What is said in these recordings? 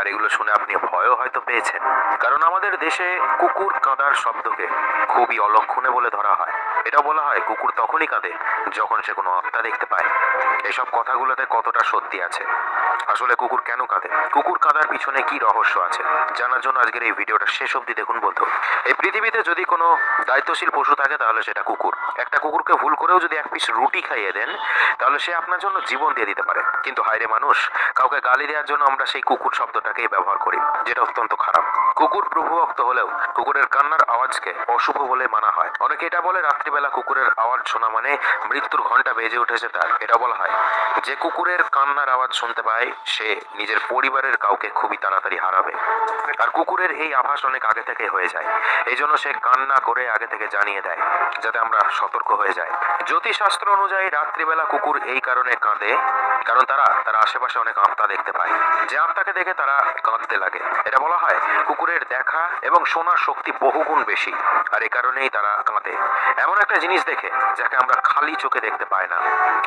আর এগুলো শুনে আপনি ভয়ও হয়তো পেয়েছেন। কারণ আমাদের দেশে কুকুর কাঁদার শব্দকে খুবই অলক্ষণে বলে ধরা হয়। এটা বলা হয়, কুকুর তখনই কাঁদে যখন সে কোনো আত্মা দেখতে পায়। এসব কথাগুলোতে কতটা সত্যি আছে? আসলে কুকুর কেন কাঁদে? কুকুর কাঁদার পিছনে কি রহস্য আছে? জানার জন্য আজকের এই ভিডিওটা শেষ অবধি দেখুন বলতো এই পৃথিবীতে যদি কোনো দায়িত্বশীল পশু থাকে, তাহলে সেটা কুকুর। একটা কুকুরকে ভুল করেও যদি এক পিস রুটি খাইয়ে দেন, তাহলে সে আপনার জন্য জীবন দিয়ে দিতে পারে। কিন্তু হায়রে মানুষ, কাউকে গালি দেওয়ার জন্য আমরা সেই কুকুর শব্দটাকেই ব্যবহার করি, যেটা অত্যন্ত খারাপ। কুকুর প্রভুভক্ত হলেও কুকুরের কান্নার আওয়াজকে অশুভ বলে মানা হয়। অনেকে এটা বলে, রাত্রিবেলা কুকুরের আওয়াজ শোনা মানে মৃত্যুর ঘণ্টা বেজে উঠেছে তার। এটা বলা হয়। যে কুকুরের কান্নার আওয়াজ শুনতে পায়, সে নিজের পরিবারের কাউকে খুবই তাড়াতাড়ি হারাবে। আর কুকুরের এই আভাস অনেক আগে থেকে হয়ে যায়। এই জন্য সে কান্না করে আগে থেকে জানিয়ে দেয়, যাতে আমরা সতর্ক হয়ে যাই। জ্যোতিষশাস্ত্র অনুযায়ী রাত্রিবেলা কুকুর এই কারণে কাঁদে কারণ তারা, তার আশেপাশে অনেক আত্মা দেখতে পায়। যে আত্মাকে দেখে তারা কাঁদতে লাগে। এটা বলা হয় কুকুরের দেখা এবং শোনার শক্তি বহুগুণ বেশি, আর এ কারণেই তারা কাঁদে। এমন একটা জিনিস দেখে, যাকে আমরা খালি চোখে দেখতে পাই না।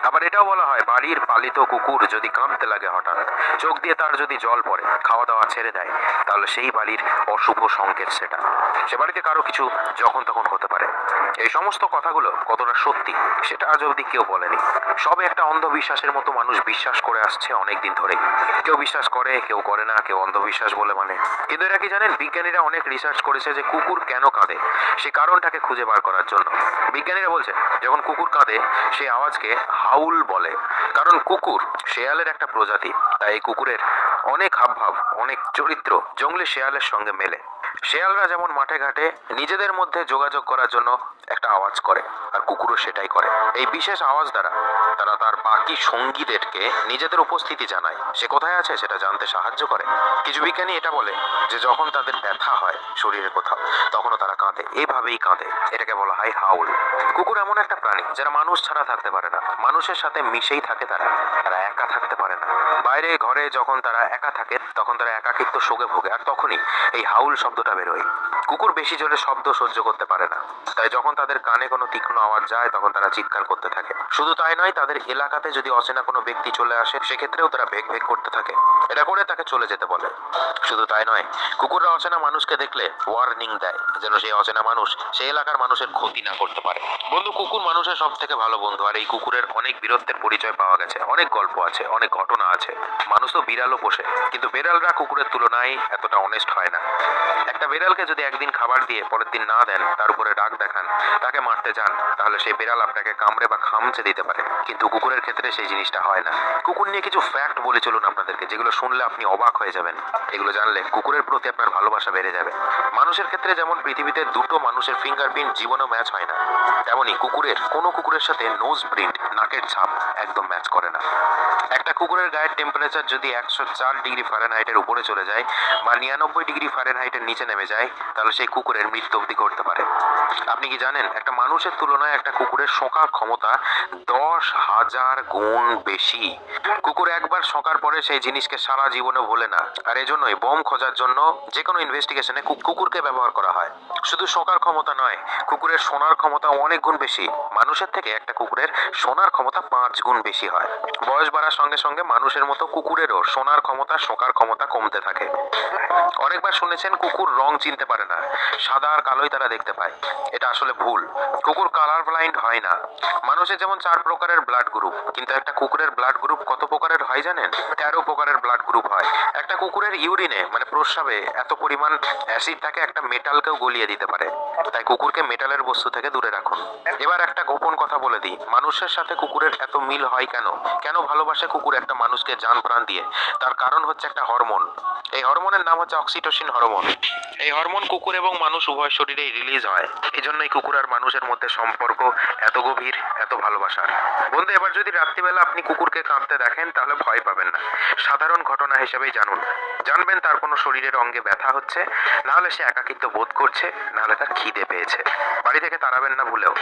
আবার এটাও বলা হয়, বাড়ির পালিত কুকুর যদি কাঁদতে লাগে হঠাৎ, চোখ দিয়ে তার যদি জল পড়ে খাওয়া দাওয়া ছেড়ে দেয়, তাহলে সেই বাড়ির অশুভ সংকেত সেটা। সে বাড়িতে কারও কিছু যখন তখন হতে পারে। এই সমস্ত কথাগুলো কতটা সত্যি, সেটা আজ অবধি কেউ বলেনি। সব একটা অন্ধবিশ্বাসের মতো মানুষ বিশ্বাস করে আসছে অনেক দিন ধরেই কেউ বিশ্বাস করে, কেউ করে না, কেউ অন্ধবিশ্বাস বলে মানে। কিন্তু এরা কি জানেন, বিজ্ঞানীরা অনেক রিসার্চ করেছে যে কুকুর কেন কাঁদে। সে কারণটাকে খুঁজে বার করার জন্য। বিজ্ঞানীরা বলছে, যখন কুকুর কাঁদে, সে আওয়াজকে হাউল বলে। কারণ কুকুর শেয়ালের একটা প্রজাতি, তাই এই কুকুরের অনেক হাবভাব, অনেক চরিত্র জঙ্গলি শেয়ালের সঙ্গে মেলে। শেয়ালরা যেমন মাঠে ঘাটে নিজেদের মধ্যে যোগাযোগ করার জন্য একটা আওয়াজ করে, আর কুকুরও সেটাই করে। এই বিশেষ আওয়াজ দ্বারা তারা তার বাকি সঙ্গীদেরকে নিজেদের উপস্থিতি জানায়। সে কোথায় আছে সেটা জানতে সাহায্য করে। কিছু বিজ্ঞানী এটা বলে যে যখন তাদের ব্যথা হয় শরীরে কোথাও, তখনও তারা কাঁদে। এভাবেই কাঁদে। এটাকে বলা হয় হাউল। কুকুর এমন একটা প্রাণী, যারা মানুষ ছাড়া থাকতে পারে না। মানুষের সাথে মিশেই থাকে তারা। তারা একা থাকতে বাইরে ঘরে যখন তারা একা থাকে, তখন তারা একাকিত্ব শোকে ভোগে, আর তখনই এই হাউল শব্দটা বেরোয়। কুকুর বেশি জোরে শব্দ সহ্য করতে পারে না। তাই যখন তাদের কানে কোনো তীক্ষ্ণ আওয়াজ যায়, তখন তারা চিৎকার করতে থাকে। শুধু তাই নয়, তাদের এলাকাতে যদি অচেনা কোনো ব্যক্তি চলে আসে, সেক্ষেত্রেও তারা ভেগ ভেগ করতে থাকে। এটা করে তাকে চলে যেতে বলে। শুধু তাই নয়, কুকুররা অচেনা মানুষকে দেখলে ওয়ার্নিং দেয়, যেন সেই অচেনা মানুষ সেই এলাকার মানুষের ক্ষতি না করতে পারে। বন্ধু, কুকুর মানুষের সব থেকে ভালো বন্ধু, আর এই কুকুরের অনেক বীরত্বের পরিচয় পাওয়া গেছে। অনেক গল্প আছে, অনেক ঘটনা আছে। মানুষ তো বিড়ালও পোষে, কিন্তু বেড়ালরা কুকুরের তুলনায় এতটা অনেস্ট হয় না। একটা বেড়ালকে যদি একদিন খাবার দিয়ে পরের দিন না দেন, তার উপরে রাগ দেখান, তাকে মারতে যান, তাহলে সেই বেড়াল আপনাকে কামড়ে বা খামচে দিতে পারে। কিন্তু কুকুরের ক্ষেত্রে সেই জিনিসটা হয় না। কুকুর নিয়ে কিছু ফ্যাক্ট বলে চলুন আপনাদেরকে, যেগুলো শুনলে আপনি অবাক হয়ে যাবেন। এগুলো জানলে কুকুরের প্রতি আপনার ভালোবাসা বেড়ে যাবে। মানুষের ক্ষেত্রে যেমন পৃথিবীতে দুটো মানুষের ফিঙ্গারপ্রিন্ট জীবনেও ম্যাচ হয় না তেমনই কুকুরের কোনো কুকুরের সাথে নোজ প্রিন্ট নাকের ছাপ একদম ম্যাচ করে না। একটা কুকুরের গায়ের টেম্পারেচার যদি একশো চার ডিগ্রি ফারেনহাইটের উপরে চলে যায় বা নিরানব্বই ডিগ্রি ফারেনহাইটের নিচে নেমে যায়, তাহলে সেই কুকুরের মৃত্যু অবধি করতে পারে। আপনি কি জানেন, একটা মানুষের তুলনায় একটা কুকুরের শোকার ক্ষমতা দশ হাজার গুণ বেশি। কুকুর একবার শোকার পরে সেই জিনিসকে সারা জীবনে ভোলে না। আর এজন্যই বোম খোঁজার জন্য যে কোনো ইনভেস্টিগেশনে কুকুরকে ব্যবহার করা হয়। শুধু শোকার ক্ষমতা নয়, কুকুরের শোনার ক্ষমতা অনেক গুণ বেশি। মানুষের থেকে একটা কুকুরের শোনার ক্ষমতা পাঁচ গুণ বেশি হয়। বয়স বাড়ার সঙ্গে সঙ্গে মানুষের মতো কুকুরেরও শোনার ক্ষমতা, শোকার ক্ষমতা কমতে থাকে। অনেকবার শুনেছেন, কুকুর রং চিনতে পারে না। সাদা আর কালোই তারা দেখতে পায়। এটা আসলে ভুল। কুকুর কালার ব্লাইন্ড হয় না। মানুষের যেমন চার প্রকারের ব্লাড গ্রুপ কিন্তু একটা কুকুরের ব্লাড গ্রুপ কত প্রকারের হয় জানেন? তেরো প্রকারের ব্লাড গ্রুপ হয়। একটা কুকুরের ইউরিনে মানে প্রস্রাবে এত পরিমাণ অ্যাসিড থাকে, একটা মেটালকেও গলিয়ে দিতে পারে। তাই কুকুরকে মেটালের বস্তু থেকে দূরে রাখুন। এবার একটা গোপন কথা বলে দিই। মানুষের সাথে কুকুরের এত মিল হয় কেন? কেন ভালোবাসে কুকুর একটা মানুষকে জান প্রাণ দিয়ে? তার কারণ হচ্ছে একটা হরমোন। এই হরমোনের নাম হচ্ছে অক্সিটোসিন হরমোন। এই হরমোন কুকুর এবং মানুষ উভয় শরীরেই রিলিজ হয়। এই জন্যই কুকুর আর মানুষের মধ্যে সম্পর্ক এত গভীর, এত ভালোবাসার। বন্ধু, এবার যদি রাত্রিবেলা আপনি কুকুরকে কাঁদতে দেখেন, তাহলে ভয় পাবেন না। সাধারণ ঘটনা হিসেবেই জানুন। জানবেন তার কোনো শরীরের অঙ্গে ব্যথা হচ্ছে, নাহলে সে একাকিত্ব বোধ করছে, নাহলে তার খিদে পেয়েছে। বাড়ি থেকে তাড়াবেন না ভুলেও